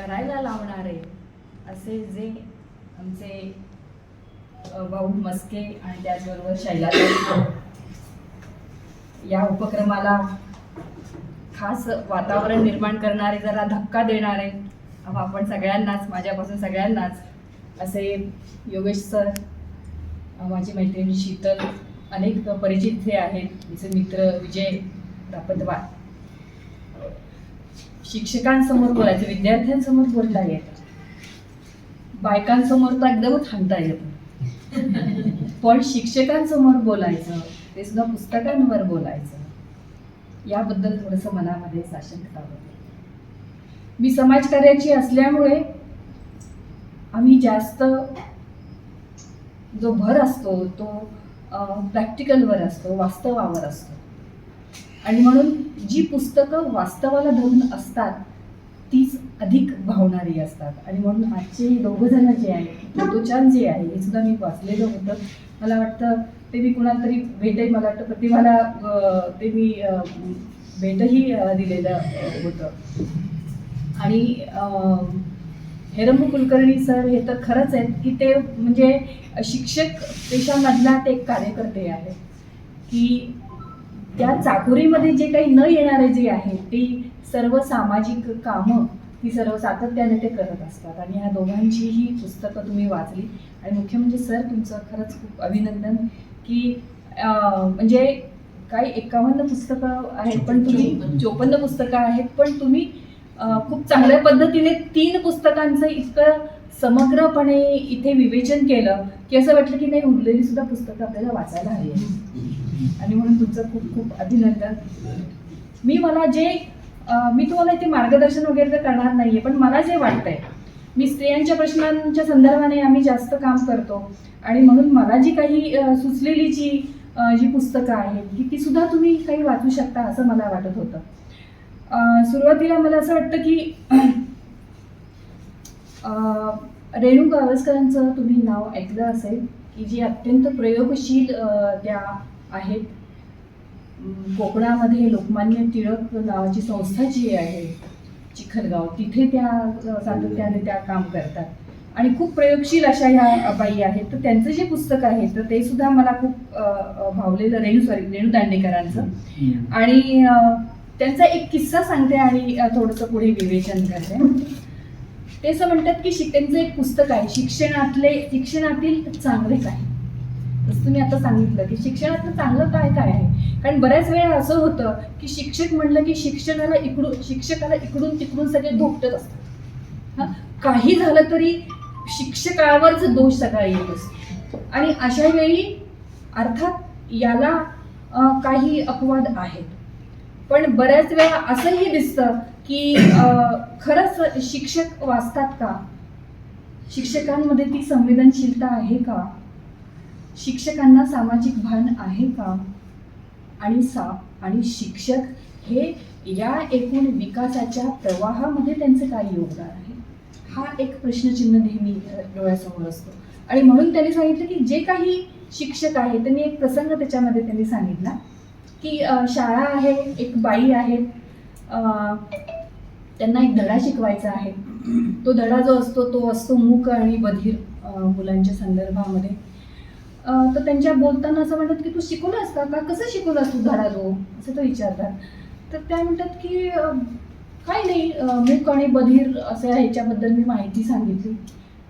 करायला लावणारे असे जे आमचे भाऊ मस्के आणि त्याचबरोबर शैला या उपक्रमाला खास वातावरण निर्माण करणारे जरा धक्का देणारे अहो, आपण सगळ्यांनाच माझ्यापासून सगळ्यांनाच असे योगेश सर माझी मैत्रिणी शीतल अनेक परिचित जे आहेत तिचे मित्र विजय दापतवार. शिक्षकांसमोर बोलायचं विद्यार्थ्यांसमोर बोलता येतं बायकांसमोर तर एकदमच थांबता येतं पण शिक्षकांसमोर बोलायचं ते सुद्धा पुस्तकांवर बोलायचं याबद्दल थोडंसं मनामध्ये साशंकता होती. मी समाजकार्याची असल्यामुळे आम्ही जास्त जो भर असतो तो प्रॅक्टिकलवर असतो वास्तवावर असतो. आणि म्हणून जी पुस्तकं वास्तवाला धरून असतात तीच अधिक भावणारी असतात. आणि म्हणून आजचे दोघंजणं जे आहे फोटोचान जे आहे हे सुद्धा मी वाचलेलं होतं. मला वाटतं ते मी कुणाला तरी भेटही मला वाटतं प्रतिभाला ते मी भेटही दिलेलं होतं. आणि अं, हेरंबू कुलकर्णी सर हे तर खरंच आहेत की ते म्हणजे शिक्षक पेशामधला ते एक कार्यकर्ते आहेत. की त्या चाकोरीमध्ये जे काही न येणारे जे आहे ती सर्व सामाजिक कामं ती सर्व सातत्याने ते करत असतात. आणि ह्या दोघांचीही पुस्तकं तुम्ही वाचली. आणि मुख्य म्हणजे सर तुमचं खरंच खूप अभिनंदन की म्हणजे काही एकावन्न पुस्तकं आहेत पण तुम्ही चोपन्न पुस्तकं आहेत पण तुम्ही खूप चांगल्या पद्धतीने तीन पुस्तकांचं इतकं समग्रपणे इथे विवेचन केलं की असं वाटलं की नाही उरलेली सुद्धा पुस्तकं आपल्याला वाचायला हवी आणि म्हणून तुमचं खूप खूप अभिनंदन. मी मला जे मी तुम्हाला इथे मार्गदर्शन वगैरे तर करणार नाहीये पण मला जे वाटतंय मी स्त्रियांच्या प्रश्नांच्या संदर्भाने आम्ही जास्त काम करतो. आणि म्हणून मला जी काही सुचलेली जी जी पुस्तकं आहेत की ती सुद्धा तुम्ही काही वाचू शकता असं मला वाटत होतं. सुरुवातीला मला असं वाटतं की रेणू गावस्करांचं तुम्ही नाव ऐकलं असेल की जी अत्यंत प्रयोगशील त्या आहेत. कोकणामध्ये लोकमान्य टिळक नावाची संस्था जी आहे चिखलगाव तिथे त्या सातत्याने त्या काम करतात. आणि खूप प्रयोगशील अशा ह्या बाई आहेत. तर त्यांचं जे पुस्तक आहे तर ते सुद्धा मला खूप भावलेलं रेणू सॉरी रेणू दांडेकरांचं. आणि त्यांचा एक किस्सा सांगते आणि थोडंसं पुढे विवेचन करते. ते असं म्हणतात की त्यांचं एक पुस्तक आहे शिक्षणातले शिक्षणातील चांगले काय जसं तुम्ही आता सांगितलं की शिक्षणातलं चांगलं काय काय आहे? कारण बऱ्याच वेळा असं होतं की शिक्षक म्हणलं की शिक्षणाला इकडून शिक्षकाला इकडून तिकडून सगळे धोपटत असतात. काही झालं तरी शिक्षकावरच दोष सगळा येत असतो. आणि अशा वेळी अर्थात याला काही अपवाद आहेत. पण बऱ्याच वेळा असंही दिसतं की खरंच शिक्षक वाचतात का? शिक्षकांमध्ये ती संवेदनशीलता आहे का? शिक्षकांना सामाजिक भान आहे का? आणि सा आणि शिक्षक हे या एकूण विकासाच्या प्रवाहामध्ये त्यांचं काय योगदान आहे? हा एक प्रश्नचिन्ह नेहमी डोळ्यासमोर असतो. आणि म्हणून त्यांनी सांगितलं की जे काही शिक्षक आहे त्यांनी एक प्रसंग त्याच्यामध्ये त्यांनी सांगितला की शाळा आहे एक बाई आहे त्यांना एक धडा शिकवायचा आहे. तो धडा जो असतो तो असतो मूक आणि बधीर मुलांच्या संदर्भामध्ये. तर त्यांच्या बोलताना असं म्हणतात की तू शिकवलास का? का कसं शिकवलास तू धडा तो असं तो विचारतात. तर त्या म्हणतात की काही नाही. मूक आणि बधीर असं ह्याच्याबद्दल मी माहिती सांगितली.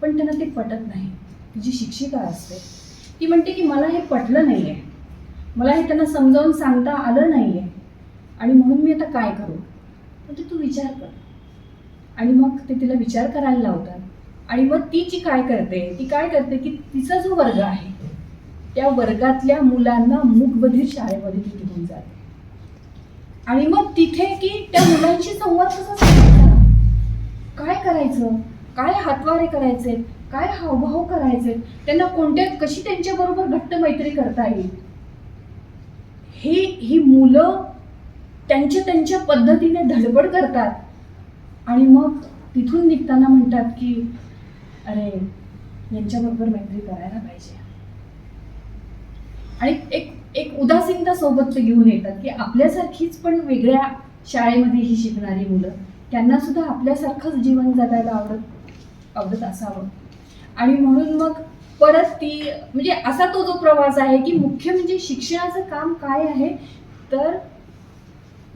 पण त्यांना ते पटत नाही. तिची शिक्षिका असते. ती म्हणते की मला हे पटलं नाही आहे मला हे त्यांना समजावून सांगता आलं नाही आहे आणि म्हणून मी आता काय करू? तर ते तू विचार कर आणि मग ते तिला विचार करायला लावतात. आणि मग ती जी काय करते? ती काय करते की तिचा जो वर्ग आहे त्या वर्गातल्या मुलांना मूकबधीर शाळेमध्ये ती घेऊन जाते. आणि मग तिथे की त्या मुलांशी संवाद कसा साधायचा? काय करायचं? काय हातवारे करायचे? काय हावभाव करायचे? त्यांना कोणत्या कशी त्यांच्याबरोबर घट्ट मैत्री करता येईल? हे ही मुलं त्यांच्या त्यांच्या पद्धतीने धडपड करतात. आणि मग तिथून निघताना म्हणतात की अरे यांच्याबरोबर मैत्री करायला पाहिजे. आणि एक एक उदासीनता सोबत ते घेऊन येतात की आपल्यासारखीच पण वेगळ्या शाळेमध्ये ही शिकणारी मुलं त्यांना सुद्धा आपल्यासारखंच जीवन जगायला आवडत आवडत असावं. आणि म्हणून मग परत ती म्हणजे असा तो जो प्रवास आहे की मुख्य म्हणजे शिक्षणाचं काम काय आहे तर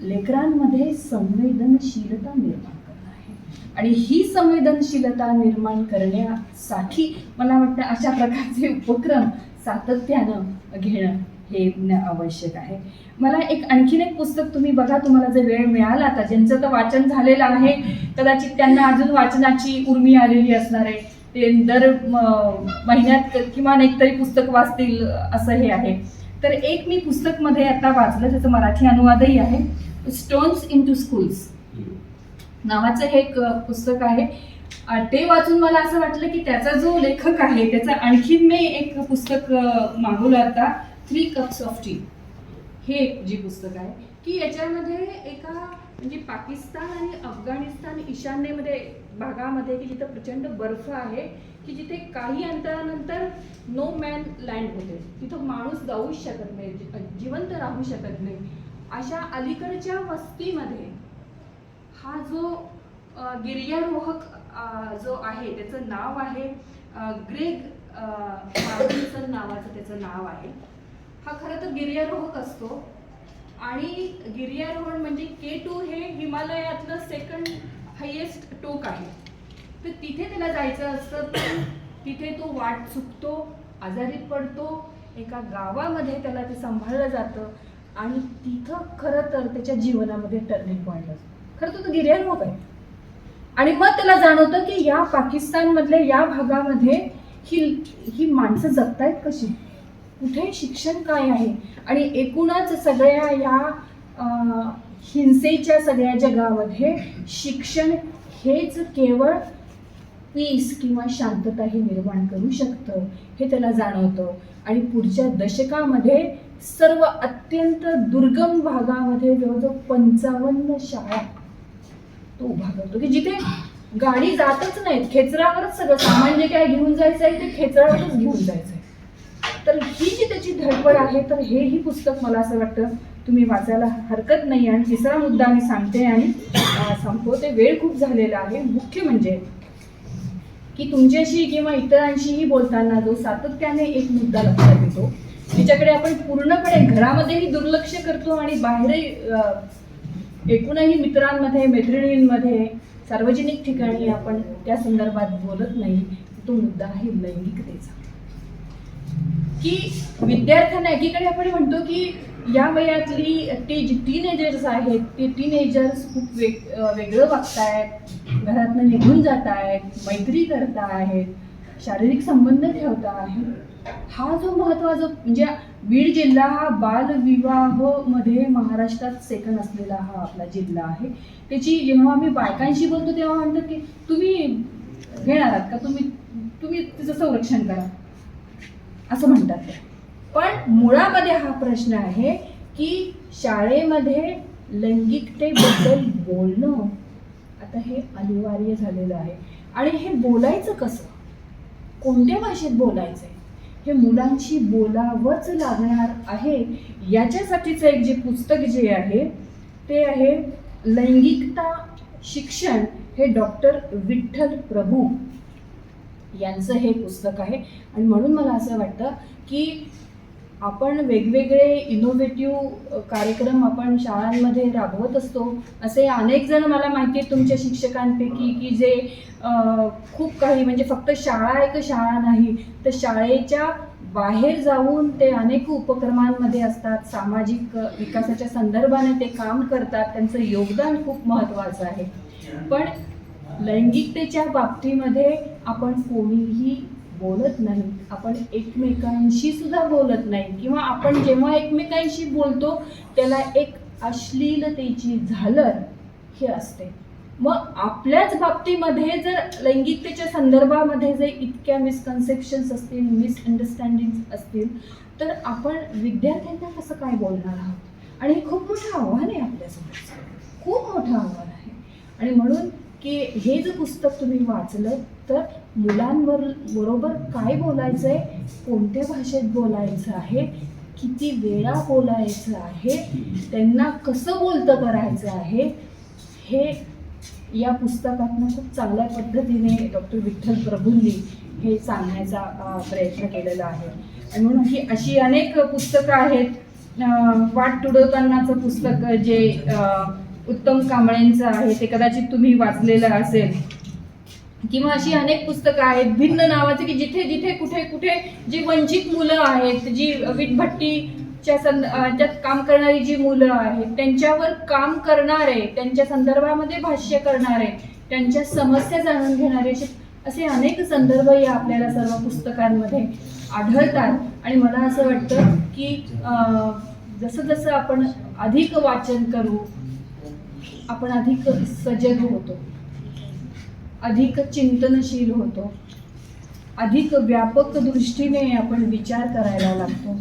लेकरांमध्ये संवेदनशीलता निर्माण करणं आहे. आणि ही संवेदनशीलता निर्माण करण्यासाठी मला वाटतं अशा प्रकारचे उपक्रम सातत्यानं घेणं हे आवश्यक आहे. मला एक आणखीन एक पुस्तक तुम्ही बघा तुम्हाला जर वेळ मिळाला आता ज्यांचं तर वाचन झालेलं आहे कदाचित त्यांना अजून वाचनाची उर्मी आलेली असणार आहे. ते दर महिन्यात किमान एक तरी पुस्तक वाचतील असं हे आहे. तर एक मी पुस्तकमध्ये आता वाचलं त्याचं मराठी अनुवादही आहे. स्टोन्स इन टू स्कूल्स नावाचं हे एक पुस्तक आहे. ते वाचून मला असं वाटलं की त्याचा जो लेखक आहे त्याचा आणखीन मी एक पुस्तक मागवलं आता थ्री कप्स ऑफ टी. हे एक जी पुस्तक आहे की याच्यामध्ये एका म्हणजे पाकिस्तान आणि अफगाणिस्तान ईशान्येमध्ये भागामध्ये की जिथं प्रचंड बर्फ आहे की जिथे काही अंतरानंतर नो मॅन लँड होते. तिथं माणूस जाऊच शकत नाही जिवंत राहू शकत नाही. अशा अलीकडच्या वस्तीमध्ये हा जो गिर्यारोहक जो आहे त्याचं नाव आहे ग्रेग अ, मार्टिन्सन नावाचं त्याचं नाव आहे. हा खरं तर गिर्यारोहक असतो. आणि गिर्यारोहण म्हणजे के टू हे हिमालयातलं सेकंड हायेस्ट टोक आहे. तर तिथे त्याला जायचं असतं पण तिथे तो वाट चुकतो आजारी पडतो एका गावामध्ये त्याला ते सांभाळलं जातं आणि तिथं खरं तर त्याच्या जीवनामध्ये टर्निंग पॉईंट असतो. खरं तर तो गिर्यारोहक आहे. आणि मग त्याला जाणवतं की या पाकिस्तानमधल्या या भागामध्ये ही ही माणसं जगतायत कशी? कुठे शिक्षण काय आहे? आणि एकूणच सगळ्या या हिंसेच्या सगळ्या जगामध्ये शिक्षण हेच केवळ पीस किंवा शांतता हे निर्माण करू शकतं हे त्याला जाणवतं. आणि पुढच्या दशकामध्ये सर्व अत्यंत दुर्गम भागामध्ये जवळजवळ पंचावन्न शाळा तो उभा करतो की जिथे गाडी जातच नाहीत खेचरावरच सगळं सामान जे काय घेऊन जायचं आहे ते खेचरावरच घेऊन जायचं आहे तर ही जी त्याची धडपड आहे तर हेही पुस्तक मला असं वाटतं तुम्ही वाचायला हरकत नाही. आणि तिसरा मुद्दा मी सांगते आणि संपवते. वेळ खूप झालेला आहे. मुख्य म्हणजे की तुमच्याशी किंवा इतरांशीही बोलताना जो सातत्याने एक मुद्दा लक्षात येतो तिच्याकडे आपण पूर्णपणे घरामध्येही दुर्लक्ष करतो आणि बाहेरही एकूणही मित्रांमध्ये मैत्रिणींमध्ये सार्वजनिक ठिकाणी आपण त्या संदर्भात बोलत नाही. तो मुद्दा आहे लैंगिकतेचा. की विद्यार्थ्यांना एकीकडे आपण म्हणतो की या वयातली ती जी टीनेजर्स आहेत ते टीनेजर्स खूप वेग वेगळं वागतायत घरातनं निघून जात आहेत मैत्री करता आहेत शारीरिक संबंध ठेवता आहेत हा जो महत्त्वाचा म्हणजे बीड जिल्हा हा बालविवाहमध्ये महाराष्ट्रात सेकंड असलेला हा आपला जिल्हा आहे. त्याची जेव्हा आम्ही बायकांशी बोलतो तेव्हा म्हणतात की तुम्ही घेणार आहात का? तुम्ही तुम्ही तिचं संरक्षण करा. असं म्हणतात पण मुळामध्ये हा प्रश्न आहे की शाळेमध्ये लैंगिकतेबद्दल बोलणं आता हे अनिवार्य झालेलं आहे. आणि हे बोलायचं कसं? कोणत्या भाषेत बोलायचं आहे हे मुलांशी बोलावंच लागणार आहे. याच्यासाठीचं एक जे पुस्तक जे आहे ते आहे लैंगिकता शिक्षण हे डॉक्टर विठ्ठल प्रभू. यांचं हे पुस्तक आहे. आणि म्हणून मला असं वाटतं की आपण वेगवेगळे इनोव्हेटिव्ह कार्यक्रम आपण शाळांमध्ये राबवत असतो असे अनेक जण मला माहिती आहेत तुमच्या शिक्षकांपैकी की जे खूप काही म्हणजे फक्त शाळा एक शाळा नाही तर शाळेच्या बाहेर जाऊन ते अनेक उपक्रमांमध्ये असतात सामाजिक विकासाच्या संदर्भाने ते काम करतात त्यांचं योगदान खूप महत्त्वाचं आहे. पण लैंगिकतेच्या बाबतीमध्ये आपण कोणीही बोलत नाही आपण एकमेकांशी सुद्धा बोलत नाही किंवा आपण जेव्हा एकमेकांशी बोलतो त्याला एक अश्लीलतेची झालर हे असते. मग आपल्याच बाबतीमध्ये जर लैंगिकतेच्या संदर्भामध्ये जर इतक्या मिसकन्सेप्शन्स असतील मिसअंडरस्टँडिंग असतील तर आपण विद्यार्थ्यांना कसं काय बोलणार आहोत? आणि हे खूप मोठं आव्हान आहे आपल्यासमोर खूप मोठं आव्हान आहे. आणि म्हणून की हे जर पुस्तक तुम्ही वाचलं तर मुलांवर बरोबर काय बोलायचं आहे कोणत्या भाषेत बोलायचं आहे किती वेळा बोलायचं आहे त्यांना कसं बोलतं करायचं आहे हे या पुस्तकातनं खूप चांगल्या पद्धतीने डॉक्टर विठ्ठल प्रभूंनी हे सांगण्याचा प्रयत्न केलेला आहे. आणि म्हणून ही अशी अनेक पुस्तकं आहेत. वाट तुडवतानाचं पुस्तक जे आ, उत्तम कांबळेंचं आहे ते कदाचित तुम्ही वाचलेलं असेल. किंवा अशी अनेक पुस्तकं आहेत भिन्न नावाचे की जिथे जिथे कुठे कुठे जी वंचित मुलं आहेत जी वीटभट्टीच्या संद त्यात काम करणारी जी मुलं आहेत त्यांच्यावर काम करणारे त्यांच्या संदर्भामध्ये भाष्य करणारे त्यांच्या समस्या जाणून घेणारे असे अनेक संदर्भ या आपल्याला सर्व पुस्तकांमध्ये आढळतात. आणि मला असं वाटतं की जसं जसं आपण अधिक वाचन करू आपण अधिक सजग होतो. अधिक चिंतनशील होतो. अधिक व्यापक दृष्टीने आपण विचार करायला लागतो.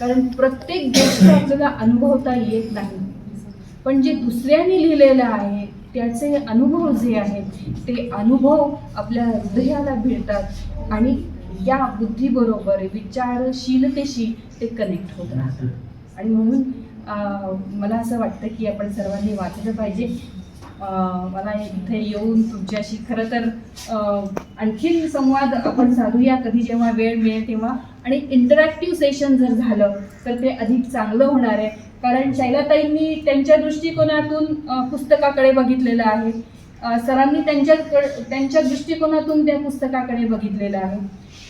कारण प्रत्येक गोष्ट आपल्याला अनुभवता येत नाही. पण जे दुसऱ्याने लिहिलेलं आहे त्याचे अनुभव जे आहेत ते अनुभव आपल्या हृदयाला भिडतात आणि या बुद्धीबरोबर विचारशीलतेशी ते कनेक्ट होत राहतात आणि म्हणून मला असं वाटतं की आपण सर्वांनी वाचलं पाहिजे. मला इथे येऊन तुमच्याशी खरं तर आणखीन संवाद आपण साधूया कधी जेव्हा वेळ मिळेल तेव्हा. आणि इंटरॅक्टिव्ह सेशन जर झालं तर ते अधिक चांगलं होणार आहे. कारण शैलाताईंनी त्यांच्या दृष्टिकोनातून पुस्तकाकडे बघितलेलं आहे. सरांनी त्यांच्या त्यांच्या दृष्टिकोनातून त्या पुस्तकाकडे बघितलेलं आहे.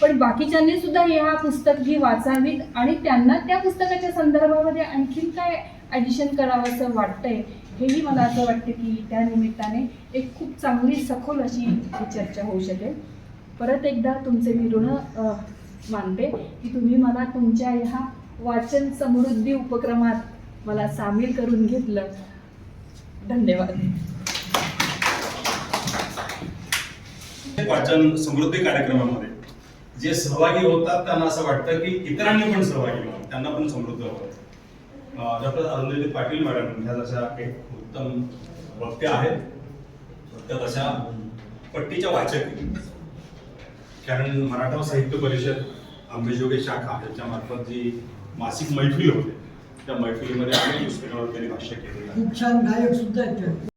पण बाकीच्यांनी सुद्धा ह्या पुस्तक ही वाचावीत आणि त्यांना त्या पुस्तकाच्या संदर्भामध्ये आणखीन काय ॲडिशन करावं असं वाटतंय हेही मला असं वाटतं की त्या निमित्ताने एक खूप चांगली सखोल अशी ही चर्चा होऊ शकेल. परत एकदा तुमचे मी ऋण मानते की तुम्ही मला तुमच्या ह्या वाचन समृद्धी उपक्रमात मला सामील करून घेतलं. धन्यवाद. वाचन समृद्धी कार्यक्रमामध्ये. जे सहभागी होतात त्यांना असं वाटतं की इतरांनी पण सहभागी व्हावं त्यांना पण समृद्ध व्हावं. डॉक्टर अरुंधती पाटील मॅडम ह्या जशा एक उत्तम वक्त्या आहेत त्या तशा पट्टीच्या वाचक. कारण मराठा साहित्य परिषद अंबेजोगाई शाखा याच्या मार्फत जी मासिक मैफिल होते त्या मैफिलीमध्ये अनेक पुस्तकावर त्यांनी भाष्य केलेलं खूप छान गायक सुद्धा आहेत